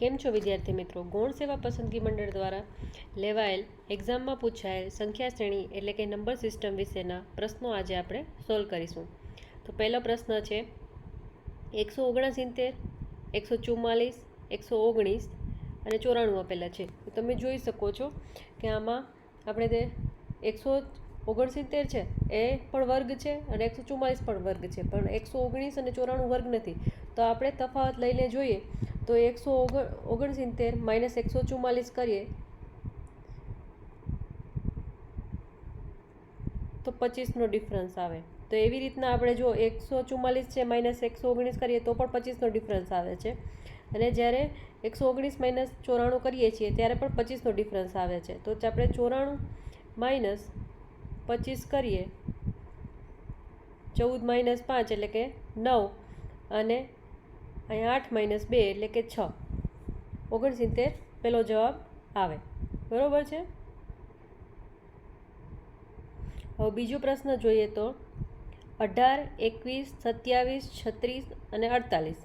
કેમ છો વિદ્યાર્થી મિત્રો? ગૌણ સેવા પસંદગી મંડળ દ્વારા લેવાયેલ એક્ઝામમાં પૂછાયેલ સંખ્યા શ્રેણી એટલે કે નંબર સિસ્ટમ વિશેના પ્રશ્નો આજે આપણે સોલ્વ કરીશું. તો પહેલો પ્રશ્ન છે, એકસો ઓગણસિત્તેર, એકસો ચુમ્માલીસ, એકસો ઓગણીસ અને ચોરાણું આપેલા છે. તમે જોઈ શકો છો કે આમાં આપણે તે એકસો ઓગણસિત્તેર છે, એ પણ વર્ગ છે અને એકસો ચુમ્માલીસ પણ વર્ગ છે. પણ એકસો ઓગણીસ અને ચોરાણું વર્ગ નથી. તો આપણે તફાવત લઈને જોઈએ. તો એકસો ઓગણ, ઓગણસિત્તેર માઇનસ એકસો ચુમ્માલીસ કરીએ. તો પચીસનો ડિફરન્સ આવે. તો એવી રીતના આપણે જો એકસો ચુમ્માલીસ છે માઇનસ એકસો ઓગણીસ કરીએ તો પણ પચીસનો ડિફરન્સ આવે છે. અને જ્યારે એકસો ઓગણીસ માઇનસ ચોરાણું કરીએ છીએ ત્યારે પણ પચીસનો ડિફરન્સ આવે છે. તો આપણે ચોરાણું માઇનસ પચીસ કરીએ. ચૌદ માઇનસ પાંચ એટલે કે નવ. અને અહીંયા આઠ માઇનસ બે એટલે કે છ. ઓગણસિત્તેર, પેલો જવાબ આવે. બરાબર છે? હવે બીજો પ્રશ્ન જોઈએ તો અઢાર, એકવીસ, સત્યાવીસ, છત્રીસ અને અડતાલીસ.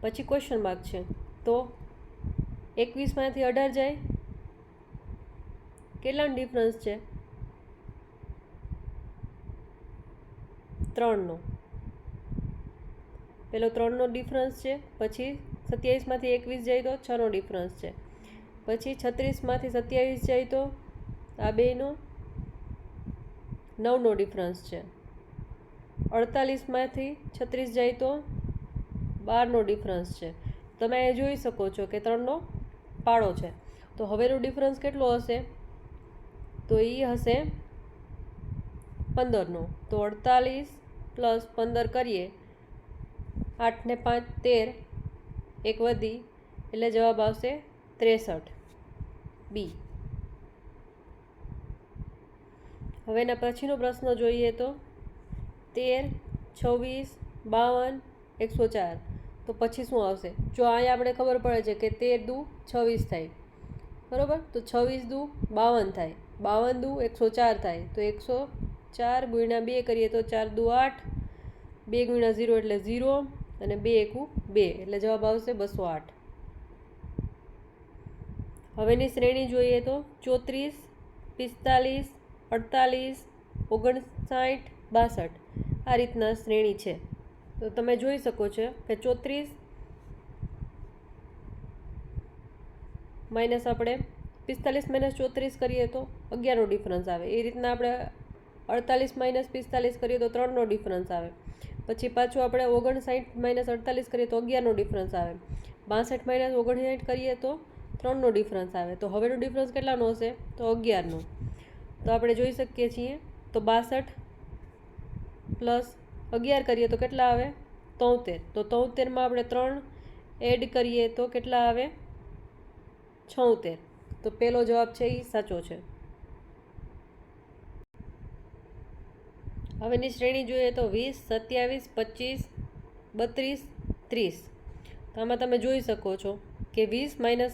પછી ક્વેશ્ચન માર્ક છે. તો એકવીસમાંથી અઢાર જાય. કેટલાનો ડિફરન્સ છે? ત્રણનો. પેલો ત્રણનો ડિફરન્સ છે, પછી સત્યાવીસમાંથી એકવીસ જાય તો છનો ડિફરન્સ છે. પછી છત્રીસમાંથી સત્યાવીસ જાય તો આ બેનો નવનો ડિફરન્સ છે. અડતાલીસમાંથી છત્રીસ જાય તો બારનો ડિફરન્સ છે. તમે એ જોઈ શકો છો કે ત્રણનો પાડો છે. તો હવેનો ડિફરન્સ કેટલો હશે? તો એ હશે પંદરનો. તો અડતાલીસ પ્લસ પંદર કરીએ આઠ ને પાંચ તેર, એક વધી, એટલે જવાબ આવશે ત્રેસઠ. બી. હવે એના પછીનો પ્રશ્ન જોઈએ તો. તેર, છવ્વીસ, બાવન, એકસો ચાર. તો પછી શું આવશે? જો અહીંયા આપણે ખબર પડે છે કે તેર દુ છવ્વીસ થાય. બરાબર? તો છવ્વીસ દુ બાવન થાય. બાવન દુ એકસો ચાર થાય. તો એકસો ચાર ગુણ્યા બે કરીએ તો ચાર દુ આઠ. બે ગુણ્યા ઝીરો એટલે ઝીરો. અને બે એકું બે, એટલે જવાબ આવશે બસો આઠ. હવેની શ્રેણી જોઈએ તો ચોત્રીસ, પિસ્તાલીસ, અડતાલીસ, ઓગણસાઠ, બાસઠ. આ રીતના શ્રેણી છે. તો તમે જોઈ શકો છો કે ચોત્રીસ માઇનસ આપણે પિસ્તાલીસ માઇનસ ચોત્રીસ કરીએ તો અગિયારનો ડિફરન્સ આવે. એ રીતના આપણે અડતાલીસ માઇનસ પિસ્તાલીસ કરીએ તો ત્રણનો ડિફરન્સ આવે. પછી પાછું આપણે ઓગણસાઠ માઇનસ અડતાલીસ કરીએ તો અગિયારનો ડિફરન્સ આવે. બાસઠ માઇનસ ઓગણસાઠ કરીએ તો ત્રણનો ડિફરન્સ આવે. તો હવેનો ડિફરન્સ કેટલાનો હશે? તો અગિયારનો. તો આપણે જોઈ શકીએ છીએ, તો બાસઠ પ્લસ અગિયાર કરીએ તો કેટલા આવે? તોતેર. તો તોતેરમાં આપણે ત્રણ એડ કરીએ તો કેટલા આવે? છોતેર. તો પહેલો જવાબ છે એ સાચો છે. હવેની શ્રેણી જોઈએ તો વીસ, સત્યાવીસ, પચીસ, બત્રીસ, ત્રીસ. તો આમાં તમે જોઈ શકો છો કે વીસ માઇનસ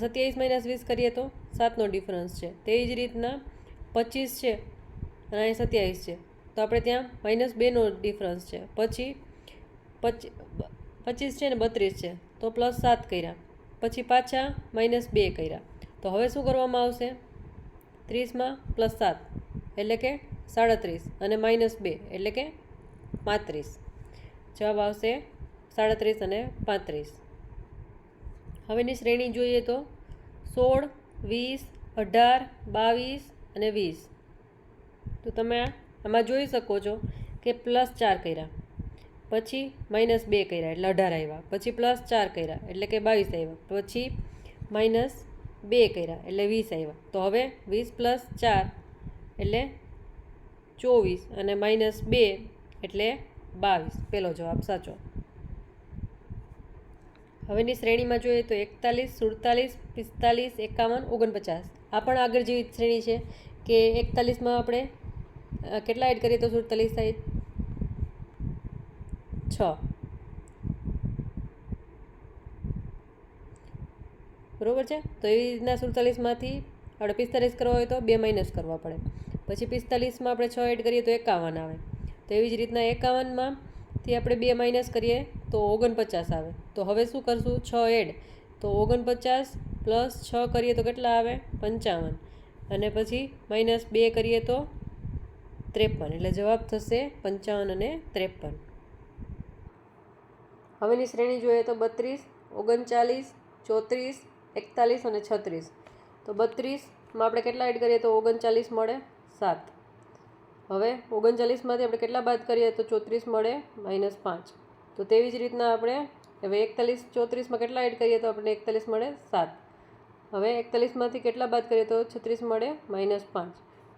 સત્યાવીસ માઇનસ વીસ કરીએ તો સાતનો ડિફરન્સ છે. તેવી જ રીતના પચીસ છે અને અહીં સત્યાવીસ છે. તો આપણે ત્યાં માઇનસ બેનો ડિફરન્સ છે. પછી પચી, પચીસ છે ને બત્રીસ છે. તો પ્લસ સાત કર્યા. પછી પાછા માઇનસ બે કર્યા. તો હવે શું કરવામાં આવશે? ત્રીસમાં પ્લસ સાત. એટલે કે સાડત્રીસ અને માઇનસ બે, એટલે કે પાંત્રીસ. જવાબ આવશે સાડત્રીસ અને પાંત્રીસ. હવેની શ્રેણી જોઈએ તો સોળ, વીસ, અઢાર, બાવીસ અને વીસ. તો તમે આમાં જોઈ શકો છો કે પ્લસ ચાર કર્યા. પછી માઇનસ બે કર્યા, એટલે અઢાર આવ્યા. પછી પ્લસ ચાર કર્યા, એટલે કે બાવીસ આવ્યા. પછી માઇનસ બે કર્યા, એટલે વીસ આવ્યા. તો હવે વીસ પ્લસ ચાર, એટલે ચોવીસ અને માઇનસ બે એટલે બાવીસ. પહેલો જવાબ સાચો. હવેની શ્રેણીમાં જોઈએ તો એકતાલીસ, સુડતાલીસ, પિસ્તાલીસ, એકાવન, ઓગણપચાસ. આ પણ આગળ જેવી શ્રેણી છે કે એકતાલીસમાં આપણે કેટલા એડ કરીએ તો સુડતાલીસ થાય? છ. બરાબર છે? તો એવી રીતના સુડતાલીસમાંથી આપણે પિસ્તાલીસ કરવા હોય તો બે માઇનસ કરવા પડે. પછી પિસ્તાલીસમાં આપણે છ એડ કરીએ તો એકાવન આવે. તો એવી જ રીતના એકાવનમાંથી આપણે બે માઇનસ કરીએ તો ઓગણપચાસ આવે. તો હવે શું કરશું? છ એડ. તો ઓગણપચાસ પ્લસ છ કરીએ તો કેટલા આવે? પંચાવન. અને પછી માઇનસ બે કરીએ તો ત્રેપન. એટલે જવાબ થશે પંચાવન અને ત્રેપન. હવેની શ્રેણી જોઈએ તો બત્રીસ, ઓગણચાલીસ, ચોત્રીસ, એકતાલીસ અને છત્રીસ. તો બત્રીસમાં આપણે કેટલા એડ કરીએ તો ઓગણચાલીસ મળે? સાત. હવે ઓગણચાલીસમાંથી આપણે કેટલા બાદ કરીએ તો ચોત્રીસ મળે માઇનસ પાંચ. તો તેવી જ રીતના આપણે હવે એકતાલીસ, ચોત્રીસમાં કેટલા એડ કરીએ તો આપણને એકતાલીસ મળે સાત. હવે એકતાલીસમાંથી કેટલા બાદ કરીએ તો છત્રીસ મળે માઇનસ પાંચ.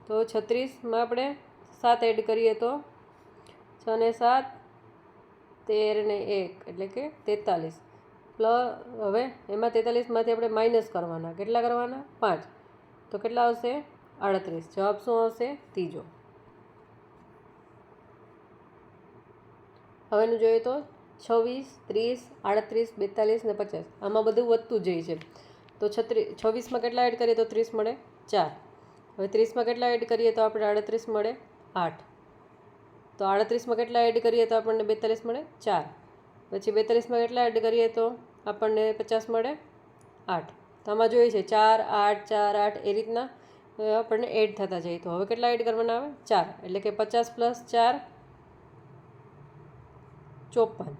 તો છત્રીસમાં આપણે સાત એડ કરીએ તો છ ને સાત, તેર ને એક, એટલે કે તેતાલીસ. પ્લસ હવે એમાં તેતાલીસમાંથી આપણે માઇનસ કરવાના. કેટલા કરવાના? પાંચ. તો કેટલા આવશે? આડત્રીસ. જવાબ શું આવશે? ત્રીજો. હવેનું જોઈએ તો છવ્વીસ, ત્રીસ, આડત્રીસ, બેતાલીસ ને પચાસ. આમાં બધું વધતું જાય છે. તો છત્રીસ છવ્વીસમાં કેટલા એડ કરીએ તો ત્રીસ મળે? ચાર. હવે ત્રીસમાં કેટલા એડ કરીએ તો આપણે આડત્રીસ મળે? આઠ. તો આડત્રીસમાં કેટલા એડ કરીએ તો આપણને બેતાલીસ મળે? ચાર. પછી બેતાલીસમાં કેટલા એડ કરીએ તો આપણને પચાસ મળે? આઠ. તો આમાં જોઈએ છે, ચાર, આઠ ચાર, આઠ, એ રીતના આપણને એડ થતા જાય. તો હવે કેટલા એડ કરવાના આવે? ચાર. એટલે કે પચાસ પ્લસ ચાર, ચોપન.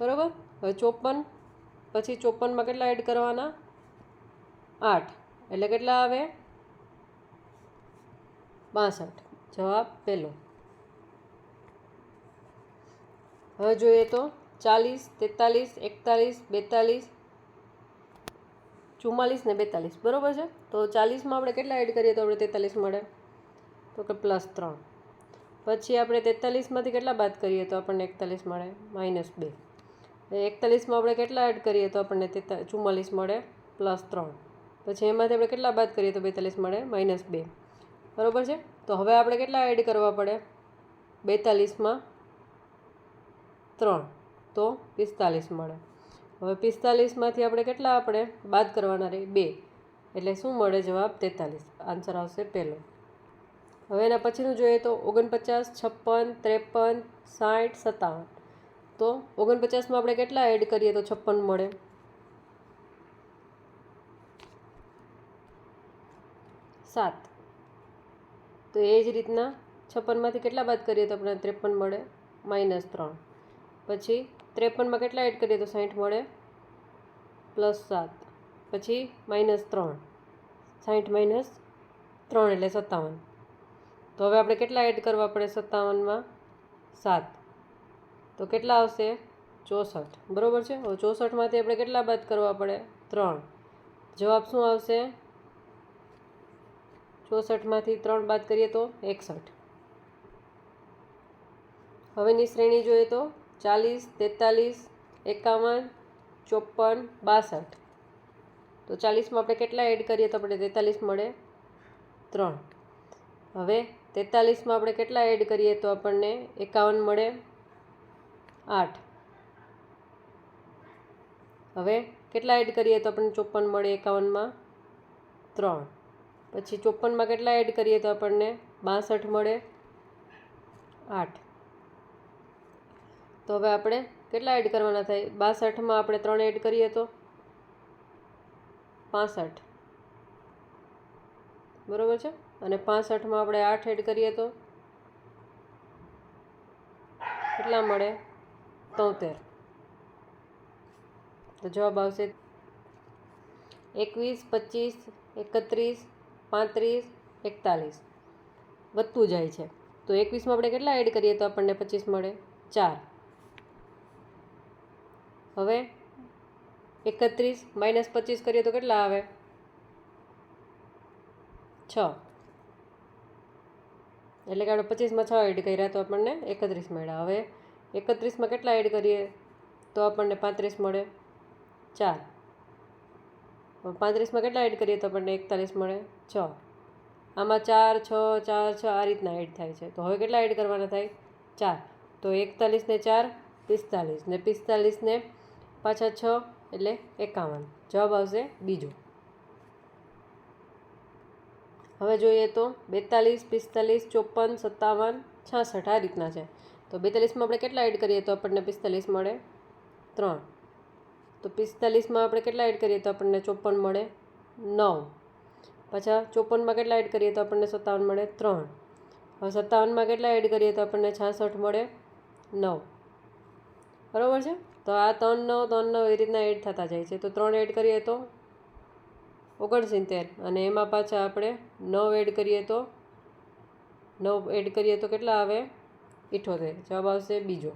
બરાબર? હવે ચોપન, પછી ચોપનમાં કેટલા એડ કરવાના? આઠ. એટલે કેટલા આવે? બાસઠ. જવાબ પહેલો. હવે જોઈએ તો ચાલીસ, તેતાલીસ, એકતાલીસ, બેતાલીસ ચુમ્માલીસ ને બેતાલીસ, બરાબર છે? તો ચાલીસમાં આપણે કેટલા એડ કરીએ તો આપણે તેતાલીસ મળે? તો કે પ્લસ ત્રણ. પછી આપણે તેતાલીસમાંથી કેટલા બાદ કરીએ તો આપણને એકતાલીસ મળે? માઇનસ બે. એકતાલીસમાં આપણે કેટલા એડ કરીએ તો આપણને તેતા, ચુમ્માલીસ મળે? પ્લસ ત્રણ. પછી એમાંથી આપણે કેટલા બાદ કરીએ તો બેતાલીસ મળે? માઇનસ બે. બરાબર છે? તો હવે આપણે કેટલા એડ કરવા પડે? બેતાલીસમાં ત્રણ. તો પિસ્તાલીસ મળે. હવે પિસ્તાલીસમાંથી આપણે કેટલા આપણે? બાદ કરવાના રહી, બે. એટલે શું મળે જવાબ? તેતાલીસ. આન્સર આવશે પહેલો. હવે એના પછીનું જોઈએ તો ઓગણપચાસ, છપ્પન, ત્રેપન સાઠ સત્તાવન. તો ઓગણપચાસમાં આપણે કેટલા એડ કરીએ તો છપ્પન મળે? સાત. તો એ જ રીતના છપ્પનમાંથી કેટલા બાદ કરીએ તો આપણે ત્રેપન મળે? માઇનસ ત્રણ. પછી ત્રેપનમાં કેટલા એડ કરીએ તો સાઠ મળે? પ્લસ સાત. પછી માઇનસ ત્રણ. સાઠ માઇનસ ત્રણ એટલે સત્તાવન. તો હવે આપણે કેટલા એડ કરવા પડે સત્તાવનમાં? સાત. તો કેટલા આવશે? ચોસઠ. બરાબર છે? હવે ચોસઠમાંથી આપણે કેટલા બાદ કરવા પડે? ત્રણ. જવાબ શું આવશે? ચોસઠમાંથી ત્રણ બાદ કરીએ તો એકસઠ. હવેની શ્રેણી જોઈએ તો ચાલીસ, તેતાલીસ, એકાવન, ચોપન, બાસઠ. તો ચાલીસમાં આપણે કેટલા એડ કરીએ તો આપણે તેતાલીસ મળે? ત્રણ. હવે તેતાલીસમાં આપણે કેટલા એડ કરીએ તો આપણને એકાવન મળે? આઠ. હવે કેટલા એડ કરીએ તો આપણને ચોપન મળે એકાવનમાં? ત્રણ. પછી ચોપનમાં કેટલા એડ કરીએ તો આપણને બાસઠ મળે? આઠ. તો હવે આપણે કેટલા એડ કરવાના થાય? બાસઠમાં આપણે ત્રણ એડ કરીએ તો? પાસઠ. બરાબર છે? અને પાસઠમાં આપણે આઠ એડ કરીએ તો? કેટલા મળે? તોતેર. તો જવાબ આવશે એકવીસ, પચીસ, એકત્રીસ, પાંત્રીસ, એકતાલીસ. વધતું જાય છે. તો એકવીસમાં આપણે કેટલા એડ કરીએ તો આપણને પચીસ મળે? ચાર. હવે એકત્રીસ માઇનસ પચીસ કરીએ તો કેટલા આવે? છ. એટલે કે આપણે પચીસમાં છ એડ કર્યા તો આપણને એકત્રીસ મળ્યા. હવે એકત્રીસમાં કેટલા એડ કરીએ? તો આપણને પાંત્રીસ મળે. ચાર. પાંત્રીસમાં કેટલા એડ કરીએ તો આપણને એકતાલીસ મળે? છ. આમાં ચાર, છ ચાર, છ આ રીતના એડ થાય છે. તો હવે કેટલા એડ કરવાના થાય? ચાર. તો એકતાલીસને ચાર, પિસ્તાલીસ. ને પિસ્તાલીસને પાછા છ એટલે એકાવન. જવાબ આવશે બીજો. હવે જોઈએ તો બેતાલીસ, પિસ્તાલીસ, ચોપન, સત્તાવન, છાસઠ આ રીતના છે. તો બેતાલીસમાં આપણે કેટલા એડ કરીએ તો આપણને પિસ્તાલીસ મળે ત્રણ. તો પિસ્તાલીસમાં આપણે કેટલા એડ કરીએ તો આપણને ચોપન મળે નવ. પાછા ચોપનમાં કેટલા એડ કરીએ તો આપણને સત્તાવન મળે ત્રણ. હવે સત્તાવનમાં કેટલા એડ કરીએ તો આપણને છાસઠ મળે નવ. બરાબર છે? તો આ ત્રણ નવ ત્રણ નવ એ રીતના એડ થતા જાય છે. તો ત્રણ એડ કરીએ તો ઓગણસિત્તેર. અને એમાં પાછા આપણે નવ એડ કરીએ તો નવ એડ કરીએ તો કેટલા આવે? ઇઠોતેર. જવાબ આવશે બીજો.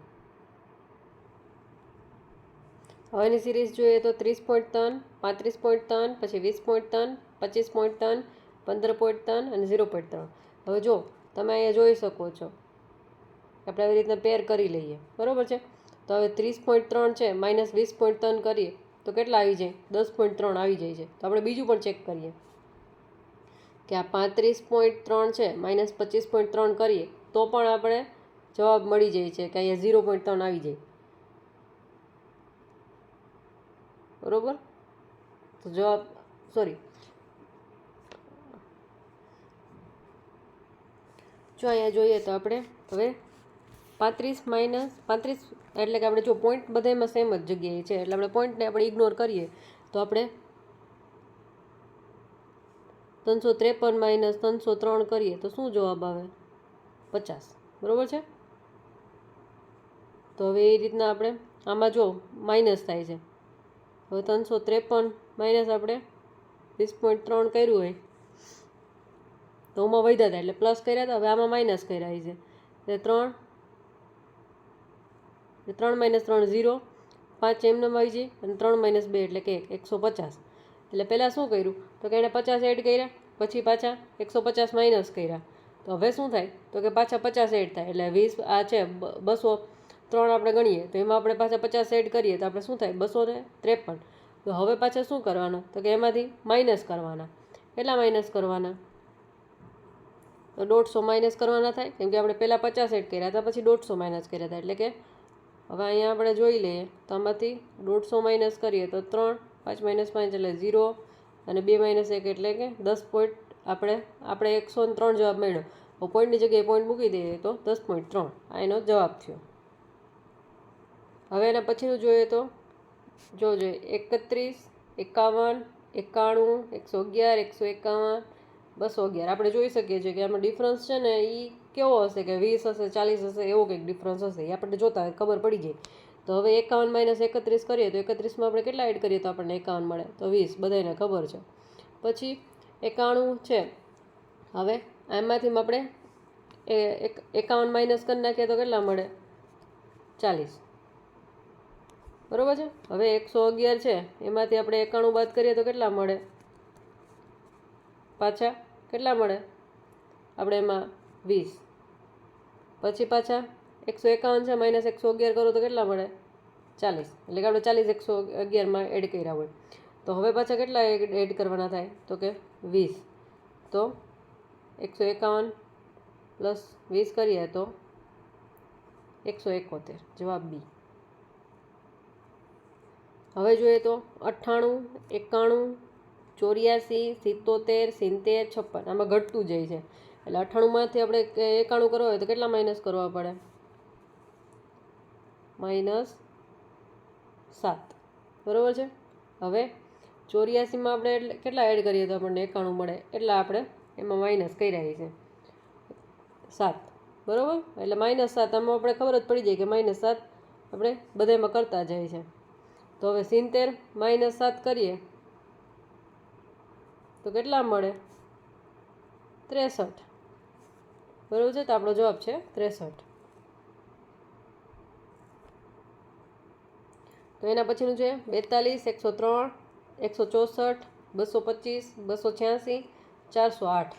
હવેની સિરીઝ જોઈએ તો ત્રીસ પોઈન્ટ ત્રણ, પાંત્રીસ પોઈન્ટ ત્રણ, પછી વીસ પોઈન્ટ ત્રણ, પચીસ પોઈન્ટ ત્રણ, પંદર પોઈન્ટ ત્રણ અને ઝીરો પોઈન્ટ ત્રણ. હવે જો તમે અહીંયા જોઈ શકો છો. આપણે આવી રીતના પેર કરી લઈએ. બરાબર છે? તો હવે ત્રીસ પોઈન્ટ ત્રણ છે, માઇનસ વીસ પોઈન્ટ ત્રણ કરીએ, તો કેટલા આવી જાય? દસ પોઈન્ટ ત્રણ આવી જાય છે. તો આપણે બીજું પણ ચેક કરીએ કે આ પાંત્રીસ પોઈન્ટ ત્રણ છે, માઇનસ પચીસ પોઈન્ટ ત્રણ કરીએ, તો પણ આપણે જવાબ મળી જાય છે કે અહીંયા ઝીરો પોઈન્ટ ત્રણ આવી જાય. બરોબર? તો જવાબ સોરી જો અહીંયા જોઈએ તો આપણે, હવે પાંત્રીસ માઇનસ પાંત્રીસ એટલે કે આપણે જો પોઈન્ટ બધામાં સેમ જ જગ્યાએ છે, એટલે આપણે પોઈન્ટને આપણે ઇગ્નોર કરીએ, તો આપણે ત્રણસો ત્રેપન માઇનસ ત્રણસો ત્રણ કરીએ, તો શું જવાબ આવે? પચાસ. બરાબર છે? તો હવે એ રીતના આપણે આમાં જો માઇનસ થાય છે, હવે ત્રણસો ત્રેપન માઇનસ આપણે વીસ પોઈન્ટ ત્રણ કર્યું હોય, તો આમાં વધ્યા હતા, એટલે પ્લસ કર્યા હતા, હવે આમાં માઇનસ કર્યા છે. એટલે ત્રણ ત્રણ માઇનસ ત્રણ ઝીરો, પાંચ એમને આવી જાય અને ત્રણ માઇનસ બે એટલે કે એક એકસો પચાસ. એટલે પહેલાં શું કર્યું? તો કે એણે પચાસ એડ કર્યા, પછી પાછા એકસો પચાસ માઇનસ કર્યા. તો હવે શું થાય? તો કે પાછા પચાસ એડ થાય. એટલે વીસ, આ છે બસો ત્રણ આપણે ગણીએ, તો એમાં આપણે પાછા પચાસ એડ કરીએ, તો આપણે શું થાય? બસો ને ત્રેપન. તો હવે પાછા શું કરવાના? તો કે એમાંથી માઇનસ કરવાના. કેટલા માઇનસ કરવાના? તો દોઢસો માઇનસ કરવાના થાય, કેમ કે આપણે પહેલાં પચાસ એડ કર્યા હતા, પછી દોઢસો માઇનસ કર્યા હતા, એટલે કે હવે અહીંયા આપણે જોઈ લઈએ તો આમાંથી દોઢસો માઇનસ કરીએ તો ત્રણ, પાંચ માઇનસ પાંચ એટલે ઝીરો અને બે માઇનસ એક એટલે કે દસ પોઈન્ટ આપણે આપણે એકસો ને ત્રણ જવાબ મળ્યો. પોઈન્ટની જગ્યાએ પોઈન્ટ મૂકી દઈએ તો દસ પોઈન્ટ ત્રણ. આ એનો જવાબ થયો. હવે એના પછીનું જોઈએ તો, જો જોઈએ, એકત્રીસ, એકાવન, એકાણું, એકસો અગિયાર, એકસો એકાવન, બસો અગિયાર. આપણે જોઈ શકીએ છીએ કે આમાં ડિફરન્સ છે ને એ કેવો હશે કે વીસ હશે, ચાલીસ હશે, એવો કંઈક ડિફરન્સ હશે, એ આપણે જોતા ખબર પડી જાય. તો હવે એકાવન માઇનસ એકત્રીસ કરીએ, તો એકત્રીસમાં આપણે કેટલા એડ કરીએ તો આપણને એકાવન મળે. તો વીસ બધાને ખબર છે. પછી એકાણું છે. હવે એમાંથી આપણે એ એક, એકાવન માઇનસ કરી નાખીએ તો કેટલા મળે? ચાલીસ. બરાબર છે? હવે એકસો અગિયાર છે. એમાંથી આપણે એકાણું બાદ કરીએ તો કેટલા મળે? પાછા કેટલા મળે? આપણે એમાં વીસ. પછી પાછા એકસો એકાવન છે, માઇનસ એકસો અગિયાર કરો તો કેટલા મળે? ચાલીસ. એટલે કે આપણે ચાલીસ એકસો અગિયારમાં એડ કર્યા હોય. તો હવે પાછા કેટલા એડ કરવાના થાય? તો કે વીસ. તો એકસો એકાવન પ્લસ વીસ કરીએ તો એકસો એકોતેર. જવાબ બી. હવે જોઈએ તો અઠ્ઠાણું, એકાણું, ચોર્યાસી, સિત્તોતેર, સિત્તેર, છપ્પન. આમાં ઘટતું જાય છે. એટલે અઠ્ઠાણુંમાંથી આપણે એકાણું કરવા હોય તો કેટલા માઇનસ કરવા પડે? માઇનસ સાત. બરાબર છે? હવે ચોર્યાસીમાં આપણે એટલે કેટલા એડ કરીએ તો આપણને એકાણું મળે. એટલા આપણે એમાં માઇનસ કર્યા છે. સાત. બરાબર? એટલે માઇનસ સાત, આમાં આપણે ખબર જ પડી જાય કે માઇનસ સાત આપણે બધામાં કરતા જાય છે. તો હવે સિત્તેર માઇનસ સાત કરીએ. તો કેટલા મળે? ત્રેસઠ. બરાબર છે? તો આપણો જવાબ છે ત્રેસઠ. તો એના પછીનું છે બેતાલીસ, એકસો ત્રણ, એકસો ચોસઠ, બસો પચીસ, બસો છ્યાસી, ચારસો આઠ.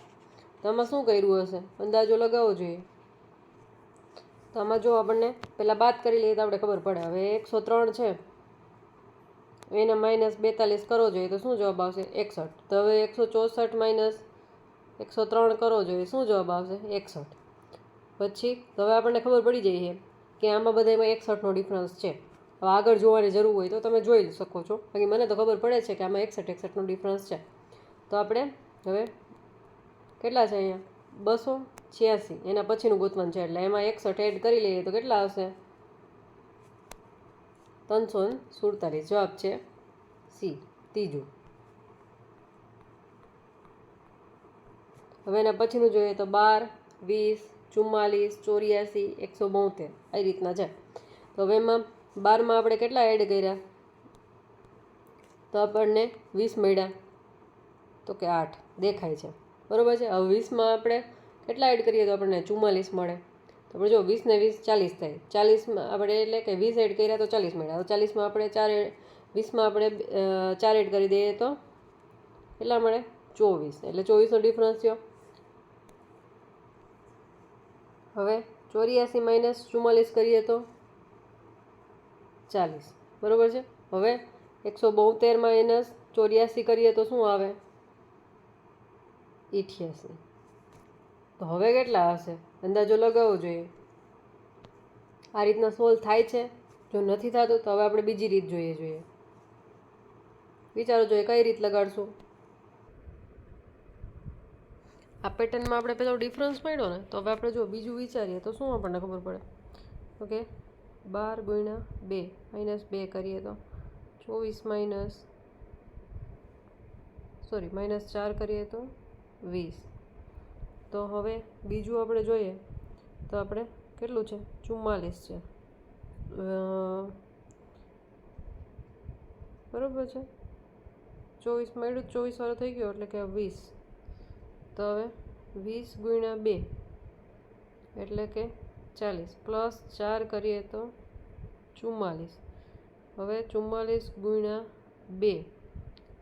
તો આમાં શું કર્યું હશે? અંદાજો લગાવવો જોઈએ. તો આમાં જો આપણને પહેલાં બાદ કરી લઈએ તો આપણે ખબર પડે. હવે એકસો ત્રણ છે. એને માઇનસ બેતાલીસ કરવો જોઈએ તો શું જવાબ આવશે? એકસઠ. તો હવે એકસો ચોસઠ માઇનસ એકસો ત્રણ કરવો જોઈએ. શું જવાબ આવશે? એકસઠ. પછી તો હવે આપણને ખબર પડી જાય છે કે આમાં બધામાં એકસઠનો ડિફરન્સ છે. હવે આગળ જોવાની જરૂર હોય તો તમે જોઈ શકો છો. બાકી મને તો ખબર પડે છે કે આમાં એકસઠ એકસઠનો ડિફરન્સ છે. તો આપણે હવે કેટલા છે અહીંયા? બસો છ્યાસી. એના પછીનું ગોતવાનું છે. એટલે એમાં એકસઠ એડ કરી લઈએ તો કેટલા આવશે? ત્રણસો ને સુડતાલીસ. જવાબ છે સી. ત્રીજું. હવે એના પછીનું જોઈએ તો બાર, વીસ, ચુમ્માલીસ, ચોર્યાસી, એકસો બોતેર. આ રીતના છે. તો હવે એમાં બારમાં આપણે કેટલા એડ કર્યા? તો આપણને વીસ મળ્યા. તો કે આઠ. દેખાય છે. બરાબર છે? હવે વીસમાં આપણે કેટલા એડ કરીએ તો આપણને ચુમ્માલીસ મળે. તો આપણે જો વીસ ને વીસ ચાલીસ થાય. ચાલીસમાં આપણે એટલે કે વીસ એડ કર્યા તો ચાલીસ મળ્યા. તો ચાલીસમાં આપણે ચાર વીસમાં આપણે ચાર એડ કરી દઈએ તો કેટલા મળે? ચોવીસ. એટલે ચોવીસનો ડિફરન્સ થયો. હવે ચોર્યાસી માઇનસ ચુમ્માલીસ કરીએ તો ચાલીસ. બરાબર છે? હવે એકસો બોતેર માઇનસ ચોર્યાસી કરીએ તો શું આવે? ઇઠ્યાસી. તો હવે કેટલા હશે અંદાજો લગાવવો જોઈએ. આ રીતના સોલ્વ થાય છે. જો નથી થતું તો હવે આપણે બીજી રીત જોઈએ જોઈએ. વિચારો જોઈએ કઈ રીત લગાડશું? આ પેટર્નમાં આપણે પેલો ડિફરન્સ મળ્યો ને, તો હવે આપણે જો બીજું વિચારીએ તો શું આપણને ખબર પડે? ઓકે? બાર ગુણ્યા બે માઇનસ બે કરીએ તો? ચોવીસ માઇનસ સોરી માઇનસ ચાર કરીએ તો? વીસ. તો હવે બીજું આપણે જોઈએ, તો આપણે કેટલું છે? ચુમ્માલીસ છે. બરાબર છે? ચોવીસ મળ્યું ચોવીસ વાળો થઈ ગયો, એટલે કે વીસ. તો હવે વીસ ગુણ્યા બે એટલે કે ચાલીસ. પ્લસ ચાર કરીએ તો ચુમ્માલીસ. હવે ચુમ્માલીસ ગુણ્યા બે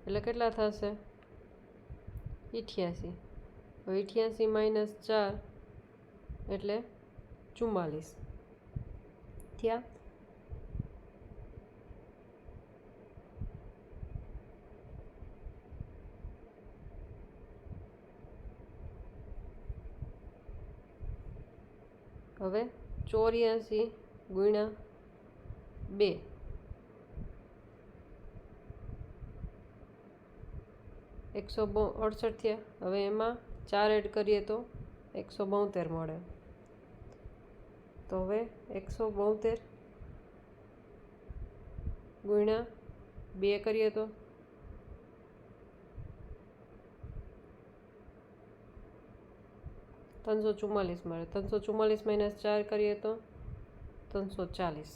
એટલે કેટલા થશે? ઇઠ્યાસી. હવે ઇઠ્યાસી માઇનસ ચાર એટલે ચુમ્માલીસ. થયા? હવે ચોર્યાસી ગુણ્યા બે. એકસો બો, અડસઠ થયા. હવે એમાં ચાર એડ કરીએ તો એકસો બોતેર મળે. તો હવે એકસો બોતેર ગુણ્યા બે કરીએ તો ત્રણસો ચુમ્માલીસ મળે. ત્રણસો ચુમ્માલીસ માઇનસ ચાર કરીએ તો ત્રણસો ચાલીસ.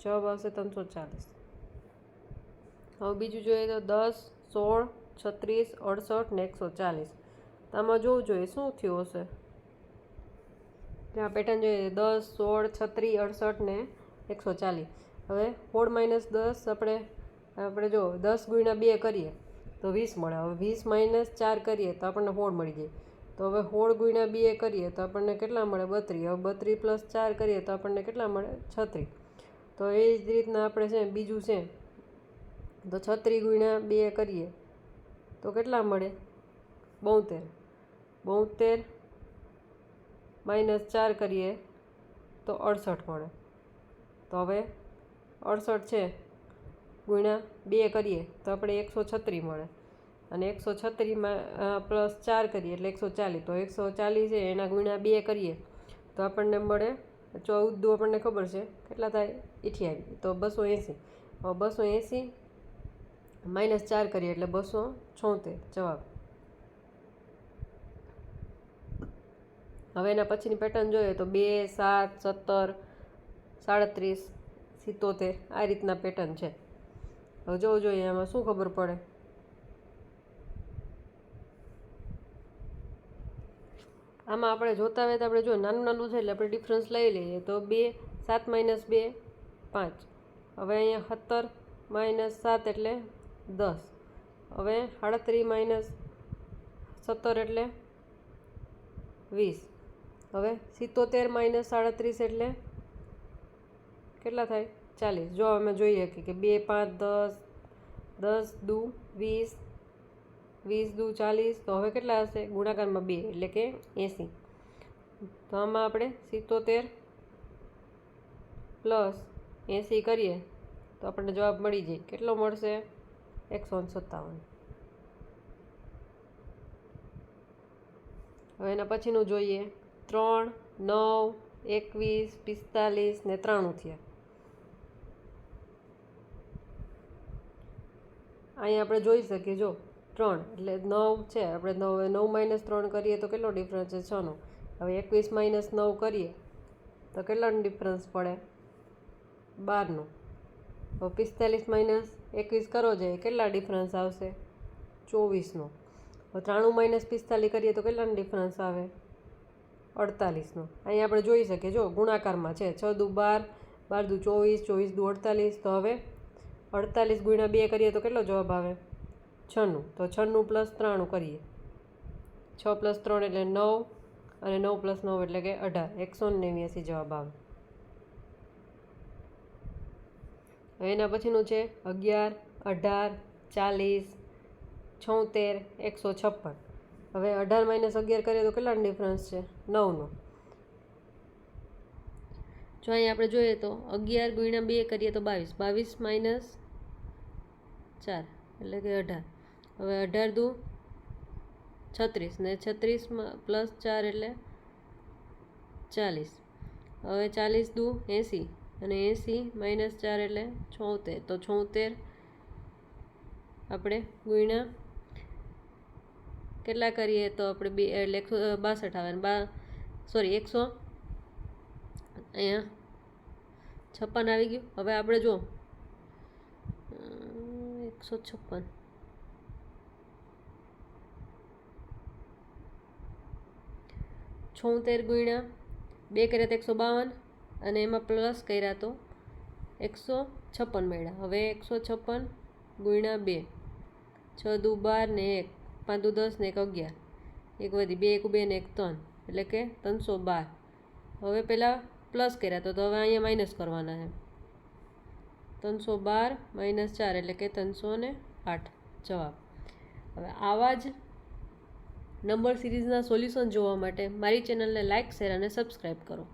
જવાબ આવશે ત્રણસો ચાલીસ. હવે બીજું જોઈએ તો દસ, સોળ, છત્રીસ, અડસઠ ને એકસો ચાલીસ. તો આમાં જોવું જોઈએ, શું થયું હશે? ત્યાં પેટર્ન જોઈએ, દસ, સોળ છત્રીસ અડસઠ ને એકસો ચાલીસ. હવે સોળ માઇનસ દસ, આપણે આપણે જો દસ ગુણ્યા બે કરીએ. તો વીસ મળે. હવે વીસ માઇનસ ચાર કરીએ તો આપણને સોળ મળી જાય. તો હવે સોળ ગુણ્યા બે કરીએ તો આપણને કેટલા મળે? બત્રીસ. હવે બત્રીસ પ્લસ ચાર કરીએ તો આપણને કેટલા મળે? છત્રીસ. તો એ જ રીતના આપણે છે બીજું છે. તો છત્રીસ ગુણ્યા બે કરીએ તો કેટલા મળે? બોતેર. બોતેર માઇનસ ચાર કરીએ તો અડસઠ મળે. તો હવે અડસઠ છે. ગુણ્યા બે કરીએ તો આપણે એકસો છત્રીસ મળે. અને એકસો છત્રીસમાં પ્લસ ચાર કરીએ એટલે એકસો ચાલીસ. તો એકસો ચાલીસ એના ગુણ્યા બે કરીએ તો આપણને મળે ચૌદ આપણને ખબર છે, કેટલા થાય? અઠ્યાવીસ. તો બસો એંસી. બસો એંસી માઇનસ ચાર કરીએ એટલે બસો છોતેર. જવાબ. હવે એના પછીની પેટર્ન જોઈએ તો બે, સાત, સત્તર, સાડત્રીસ, સિત્તોતેર. આ રીતના પેટર્ન છે. હવે જોવું જોઈએ એમાં શું ખબર પડે? આમાં આપણે જોતા હોય તો આપણે જો નાનું નાનું છે એટલે આપણે ડિફરન્સ લઈ લઈએ. તો બે, સાત માઇનસ બે, પાંચ. હવે અહીંયા સત્તર માઇનસ સાત એટલે દસ. હવે સાડત્રીસ માઇનસ સત્તર એટલે વીસ. હવે સિત્તોતેર માઇનસ સાડત્રીસ એટલે કેટલા થાય? ચાલીસ. જો અમે જોઈએ કે કે બે, પાંચ, દસ દસ, દુ, વીસ વીસ, દુ, ચાલીસ, તો હવે કેટલા હશે? ગુણાકારમાં બે, એટલે કે એંસી. તો આમાં આપણે સિત્તોતેર પ્લસ એંસી કરીએ, તો આપણને જવાબ મળી જાય. કેટલો મળશે? એકસો સત્તાવન. હવે એના પછીનું જોઈએ. ત્રણ, નવ, એકવીસ, પિસ્તાલીસ ને ત્રાણું થયા. અહીંયા આપણે જોઈ શકીએ, જો, ત્રણ, એટલે નવ છે. આપણે નવ નવ માઇનસ ત્રણ કરીએ તો કેટલો ડિફરન્સ છે? છનો. હવે એકવીસ માઇનસ નવ કરીએ તો કેટલાનો ડિફરન્સ પડે? બારનો. હવે પિસ્તાલીસ માઇનસ એકવીસ કરો જાય કેટલા ડિફરન્સ આવશે? ચોવીસનો. હવે ત્રાણું માઇનસ પિસ્તાલીસ કરીએ તો કેટલાનો ડિફરન્સ આવે? અડતાલીસનો. અહીંયા આપણે જોઈ શકીએ, જો, ગુણાકારમાં છે. છ દુ બાર બાર દુ ચોવીસ ચોવીસ દુ અડતાલીસ. તો હવે અડતાલીસ ગુણ્યા બે કરીએ તો કેટલો જવાબ આવે? છન્નું. તો છન્નું પ્લસ ત્રાણું કરીએ. છ પ્લસ ત્રણ એટલે નવ અને નવ પ્લસ નવ એટલે કે અઢાર. એકસો નેવ્યાસી જવાબ આવે. એના પછીનું છે અગિયાર, અઢાર, ચાલીસ, છોતેર, એકસો છપ્પન. હવે અઢાર માઇનસ અગિયાર કરીએ તો કેટલાનો ડિફરન્સ છે? નવનો. જો અહીં આપણે જોઈએ તો અગિયાર ગુણ્યા બે કરીએ તો બાવીસ. બાવીસ માઇનસ ચાર, એટલે કે અઢાર. હવે અઢાર દુ છત્રીસ, ને છત્રીસમાં પ્લસ ચાર એટલે ચાલીસ. હવે ચાલીસ દુ એંસી, અને એંસી માઇનસ ચાર એટલે છોતેર. તો છોતેર આપણે ગુણ્યા કેટલા કરીએ તો આપણે બે એટલે એકસો બાસઠ આવે ને બા, સોરી, એકસો અહીંયા છપ્પન આવી ગયું. હવે આપણે જો એકસો છપ્પન. છોતેર ગુણ્યા બે કર્યા તો એકસો બાવન અને એમાં પ્લસ કર્યા તો એકસો છપ્પન મળ્યા. હવે એકસો છપ્પન ગુણ્યા બે. છ દુ બાર ને એક. પાંચ દુ દસ ને એક અગિયાર. એક વધી બે, એક બે ને એક ત્રણ. એટલે કે ત્રણસો બાર. હવે પહેલાં પ્લસ કર્યા તો હવે અહીંયા માઇનસ કરવાના છે. ત્રણસો બાર માઇનસ ચાર એટલે કે ત્રણસો ને આઠ જવાબ. હવે આવા જ નંબર સિરીઝના સોલ્યુશન જોવા માટે મારી ચેનલને લાઇક શેર અને સબસ્ક્રાઈબ કરો.